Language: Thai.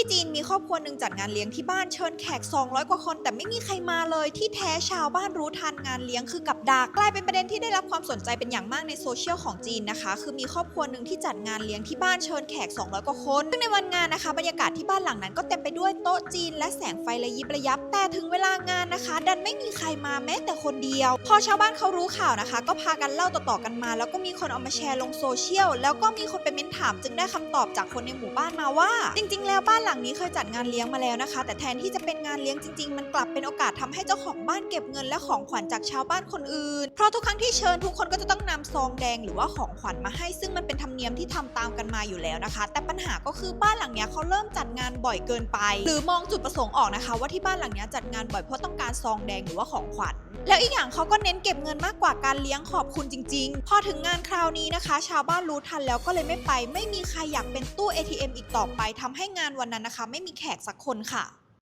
ที่จีนมีครอบครัวหนึ่งจัดงานเลี้ยงที่บ้านเชิญแขก 200 กว่าคน แต่ไม่มีใครมาเลยที่แท้ชาวบ้านรู้ทันงานเลี้ยงคือกับดักกลายเป็นประเด็นที่ได้รับความสนใจเป็นอย่างมากในโซเชียลของจีนนะคะ คือมีครอบครัวหนึ่งที่จัดงานเลี้ยงที่บ้านเชิญแขก 200 กว่าคนซึ่งในวันงานนะคะบรรยากาศที่บ้านหลังนั้นก็เต็มไปด้วยโต๊ะจีน และแสงไฟระยิบระยับ แต่ถึงเวลางานนะคะ ดันไม่มีใครมาแม้แต่คนเดียว พอชาวบ้านเขารู้ข่าวนะคะ ก็พากันเล่าต่อๆกันมา แล้วก็มีคนเอามาแชร์ลงโซเชียลแล้วก็มีคนไปเม้นถามจึงได้คำตอบจากคนในหมู่บ้านมาว่า จริง ๆ แล้วบ้านหลังนี้เคยจัดงานเลี้ยงมาแล้วนะคะ แต่แทนที่จะเป็นงานเลี้ยงจริง ๆ มันกลับเป็นโอกาสทำให้เจ้าของบ้านเก็บเงินและของขวัญจากชาวบ้านคนอื่น เพราะทุกครั้งที่เชิญทุกคนก็จะต้องนำซองแดงหรือว่าของขวัญมาให้ซึ่งมันเป็นธรรม ยมที่ทำตามกันมาอยู่แล้วนะคะ แต่ปัญหาก็คือบ้านหลังเนี้ยเขาเริ่มจัดงานบ่อยเกินไป หรือมองจุดประสงค์ออกนะคะ ว่าที่บ้านหลังเนี้ยจัดงานบ่อยเพราะต้องการซองแดงหรือว่าของขวัญแล้วอีกอย่างเขาก็เน้นเก็บเงินมากกว่าการเลี้ยงขอบคุณจริง ๆ พอถึงงานคราวนี้นะคะ ชาวบ้านรู้ทันแล้วก็เลยไม่ไป ไม่มีใครอยากเป็นตู้ ATM อีกต่อไปทำให้งานวันนั้นนะคะ ไม่มีแขกสักคนค่ะ